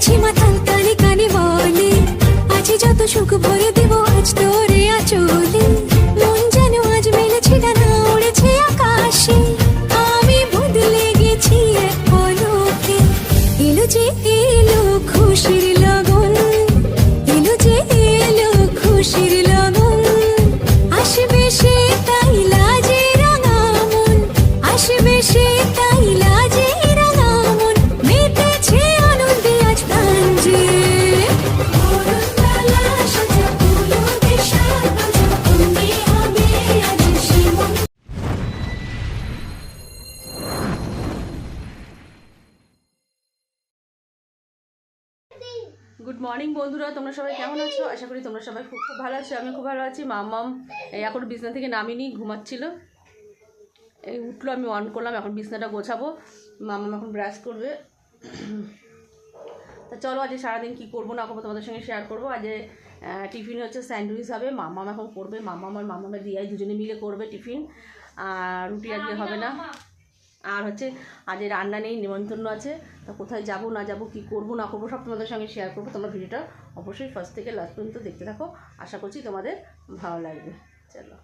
গেছি মাথাল কানে কানে বলে আছে যত সুখ ভরে মর্নিং বন্ধুরা। তোমরা সবাই কেমন আছো? আশা করি তোমরা সবাই খুব খুব ভালো আছো আমি খুব ভালো আছি। মামাম এখন বিছনা থেকে নামিনি, ঘুমাচ্ছিল। এই উঠল, আমি অন করলাম, এখন বিছনাটা গোছাবো। মামাম এখন ব্রাশ করবে। তা চলো, আজকে সারাদিন কী করব না করব তোমাদের সঙ্গে শেয়ার করব। আজ টিফিন হচ্ছে স্যান্ডউইচ হবে, মামাম এখন করবে। মামাম আর মামামের দিয়াই দুজনে মিলে করবে টিফিন আর রুটি আজকে হবে না। আর হচ্ছে আজ রান্না নেই নিমন্ত্রণ আছে তা কোথায় যাব না যাব কি করব না করব সব তোমাদের সঙ্গে শেয়ার করব। তোমরা ভিডিওটা অবশ্যই ফার্স্ট থেকে লাস্ট পর্যন্ত দেখতে থাকো। আশা করছি তোমাদের ভালো লাগবে। চলো।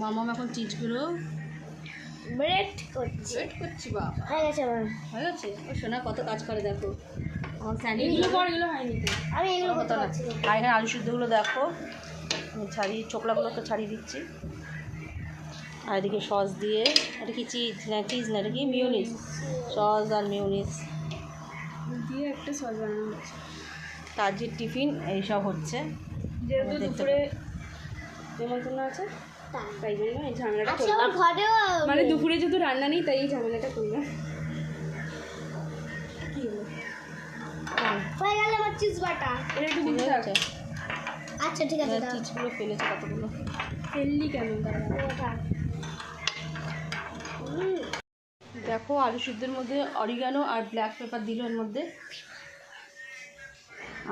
মামাম এখন চিজগুলো ব্রেড করছি। ওয়েট করছি বা হয়ে গেছে আমার। হয়ে গেছে? ও সোনা কত কাজ করে দেখো। আমার স্যান্ডউইচ এগুলো হয়নি আমি এগুলো করতে পারছি আর এখানে আলু সিদ্ধগুলো দেখো। আমি ছাড়িয়ে চোকলাগুলো তো ছাড়িয়ে দিচ্ছি। আর এদিকে সস দিয়ে এটা কি চিজ না চিজ না এটা কি মিউনিস সস আর মিউনিস দিয়ে একটা সস বানানো হচ্ছে। কাজের টিফিন এইসব হচ্ছে। যেহেতু দুপুরে নিমন্ত্রণ আছে তাই। জন্য এই ঝামেলাটা করলাম। আমার মানে দুপুরে যেহেতু রান্না নেই তাই এই ঝামেলাটা করলাম। হয়ে গেল আমার চিজ বাটা। এটা একটু বুঝতে আছে। আচ্ছা ঠিক আছে চিজগুলো ফেলেছে কতগুলো? ফেললি কেমন দাঁড়া দেখো আলু সিদ্ধের মধ্যে অরিগানো আর ব্ল্যাক পেপার দিল এর মধ্যে।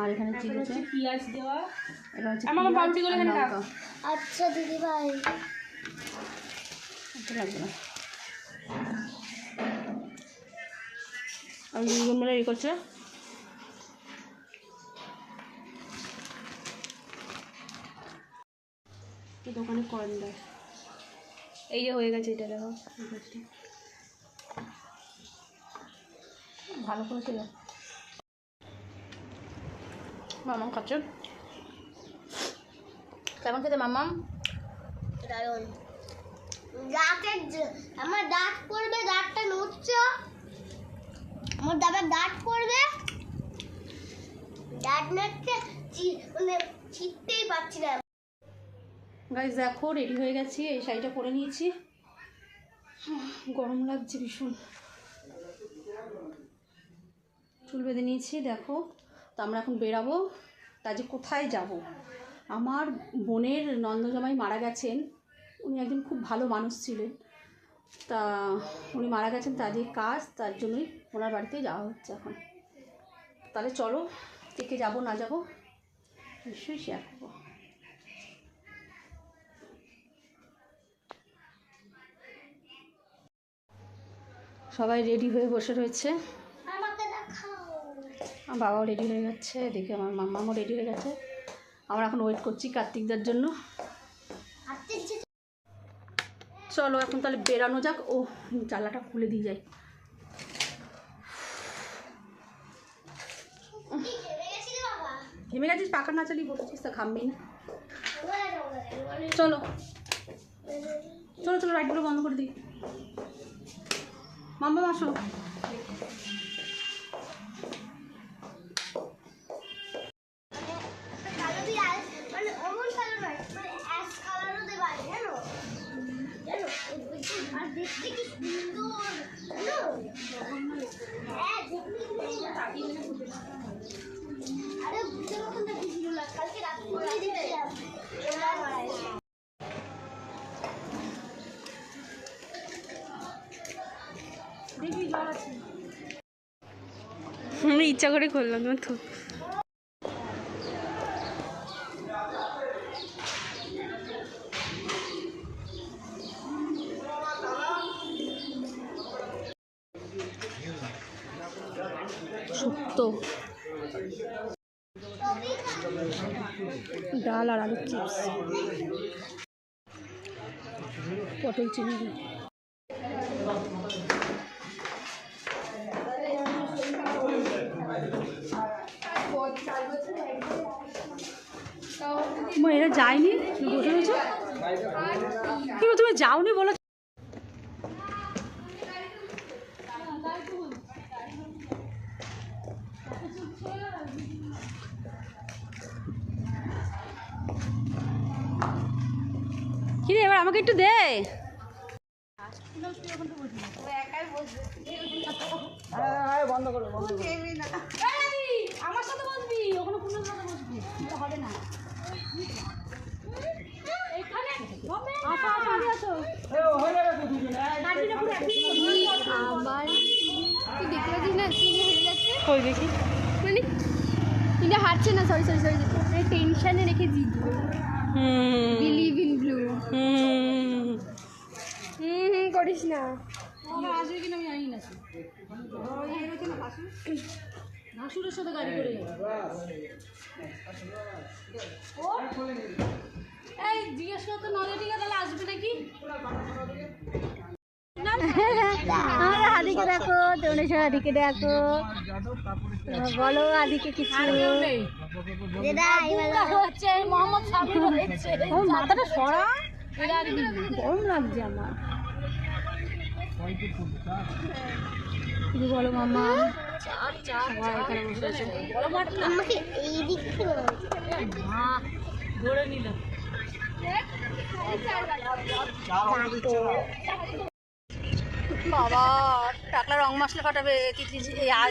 আর এখানে আছে পেঁয়াজ দেওয়া। এটা হচ্ছে আমার বাউটিগুলো আর এখানে। রাখ। আচ্ছা দিদি ভাই। এটা লাগবে না। আর দুজন মিলে ইয়ে করছে। এই দোকানে কর্ন দেয়। এই যে হয়ে গেছে এটা দেখো। ভালো করেছিল? মামাম খাচ্ছে। কেমন খেতে মামাম? দারুণ দাঁতের আমার দাঁত পড়বে দাঁতটা নড়ছে। আমার দাঁতের দাঁত পড়বে। দাঁত নড়ছে মানে ছিটতেই পারছি না। গাইজ দেখো রেডি হয়ে গেছি এই শাড়িটা পরে নিয়েছি। গরম লাগছে ভীষণ। চুল বেঁধে নিয়েছি, দেখো। তো আমরা এখন বেরাবো। তা যে কোথায় যাব? আমার বোনের নন্দজামাই মারা গেছেন। উনি একজন খুব ভালো মানুষ ছিলেন। তা উনি মারা গেছেন তাদের কাজ, তার জন্যই ওনার বাড়িতে যাওয়া হচ্ছে এখন। তাহলে চলো কে কে যাব, না যাব? নিশ্চয়ই শেয়ার করব। সবাই রেডি হয়ে বসে রয়েছে। আমার বাবাও রেডি হয়ে গেছে দেখে আমার মাম্মামও রেডি হয়ে গেছে। আমরা এখন ওয়েট করছি কার্তিকদার জন্য। চলো এখন তাহলে বেরানো যাক। ও জ্বালাটা খুলে দিয়ে যাই। ঘেমে গেছিস? পাকা না চালিয়ে বসেছিস তা ঘামবেই না। চলো। চলো চলো লাইটগুলো বন্ধ করে দিই। মাম্মা আসো। আমি ইচ্ছা করে করলাম না শুক্তো ডাল আর আলুর চিপস। পটল চিংড়ি। এরা যায়নি? বসে রয়েছো? তুমি যাওনি বলো এবার আমাকে একটু দে। আমার সাথে বসবি ওখানে পুনের সাথে বসবি হবে না পাচ্ছিস না কই দেখি মানে সরি সরি সরি টেনশনে রেখে জিতবে হুম। হুম হুম হুম করিস না। আসবে কিনা আমি জানি না ভাসুরের সাথে গাড়ি করে যাবে এই জিজ্ঞেস করতে নলে ঠিক তাহলে আসবে নাকি আমরা হাদিকে দেখো তোমরা সব হাদিকে দেখো বলো হাদিকে কিছু হচ্ছে মোহাম্মদ সাবির হচ্ছে ওর মাথাটা সরা। গরম লাগছে আমার। বলো মামা। সবাই এখানে বসে আছে। আমাকে এই দিক থেকে ধরে নিলাম বাবা টাকলা রং মশলা ফাটাবে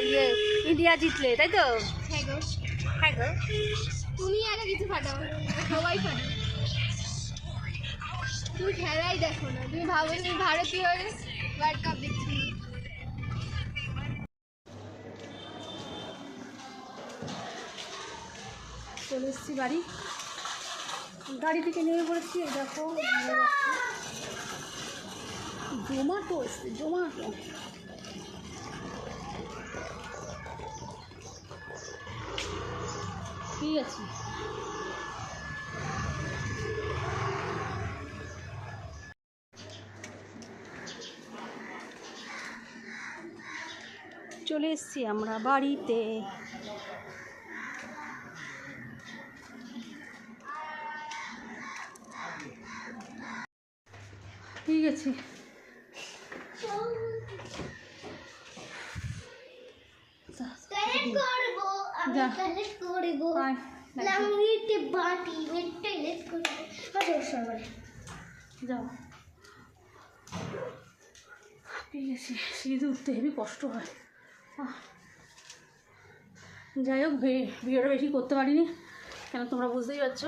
ইয়ে ইন্ডিয়া জিতলে তাই তো? হ্যাঁ গো। হ্যাঁ গো। তুমি আগে কিছু ফাটাও। সবাই ফাটাও তুমি খেলাই দেখো না, তুমি ভাবো তুমি ভারতীয় ওয়ার্ল্ড কাপ দেখছ চলে এসেছি বাড়ি। গাড়ি থেকে নেমে পড়েছি দেখো। জোমাটো এসছে জোমাটো ঠিক আছে। এসেছি আমরা বাড়িতে। ঠিক আছে। যাও ঠিক আছে সিঁড়িতে উঠতে হেবি কষ্ট হয়। যাই হোক ভিডিওটা বেশি করতে পারিনি কেন তোমরা বুঝতেই পারছ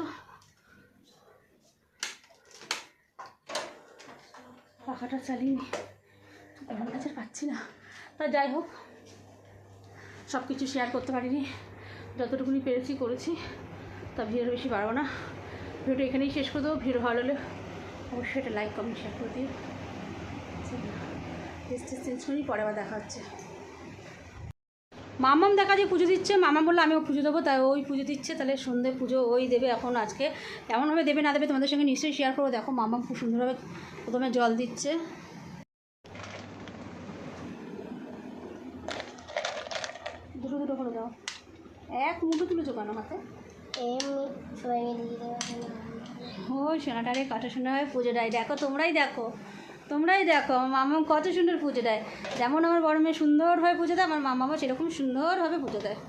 পাখাটা চালিয়ে এমন কাছে পাচ্ছি না তা যাই হোক সব কিছু শেয়ার করতে পারিনি যতটুকুনি পেরেছি করেছি তা ভিডিওটা বেশি পারব না ভিডিওটা এখানেই শেষ করে দেবো ভিডিও ভালো হলে অবশ্যই এটা লাইক কমেন্ট শেয়ার করে দিও চেঞ্জ করি পরে আবার দেখা হচ্ছে মামাম দেখা যে পুজো দিচ্ছে মামা বলল আমিও পুজো দেবো। তাই ওই পুজো দিচ্ছে তাহলে সন্ধে পুজো ওই দেবে এখন আজকে। এমনভাবে দেবে না দেবে তোমাদের সঙ্গে নিশ্চয়ই শেয়ার করব। দেখো মামাম খুব সুন্দরভাবে প্রথমে জল দিচ্ছে। দুটো দুটো করে দাও। এক মুঠো তুলেছো কেন হাতে? ওই সোনাটারে কত সুন্দর হয় পুজো দেয় দেখো তোমরাই দেখো। তোমরাই দেখো আমার মামা কত সুন্দর পুজো দেয়। যেমন আমার বড় মেয়ে সুন্দরভাবে পুজো দেয় আমার মামাও সেরকম সুন্দরভাবে পুজো দেয়।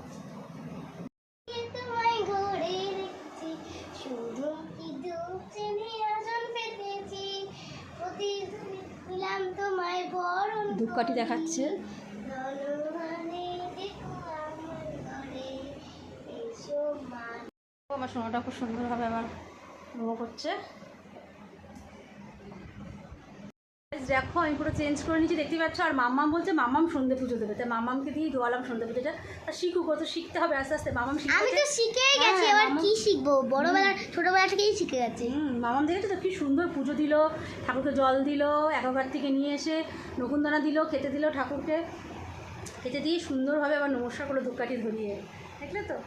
ধূপকাঠি দেখাচ্ছে। আমার সোনাটা খুব সুন্দরভাবে আমার মোমো করছে। দেখো আমি পুরো চেঞ্জ করে নিচ্ছি দেখতে পাচ্ছ? আর মাম্মাম বলছে মাম্মাম সন্ধে পুজো দেবে। তাই মাম্মামকে দিয়েই দোয়ালাম সন্ধে পুজোটা। আর শিখুক ও তো শিখতে হবে আস্তে আস্তে? মামাম শিখে আমি তো শিখেই গেছি হ্যাঁ, এবার কি শিখব? বড়বেলা ছোটবেলা থেকেই শিখে গেছি। হুম মামাম দেখেছ তো কি সুন্দর পুজো দিল? ঠাকুরকে জল দিল একবার থেকে নিয়ে এসে নকুনদানা দিল খেতে দিল ঠাকুরকে। খেতে দিয়ে সুন্দরভাবে আবার নমস্কার করে ধূপকাঠি ধরিয়ে। দেখলে তো?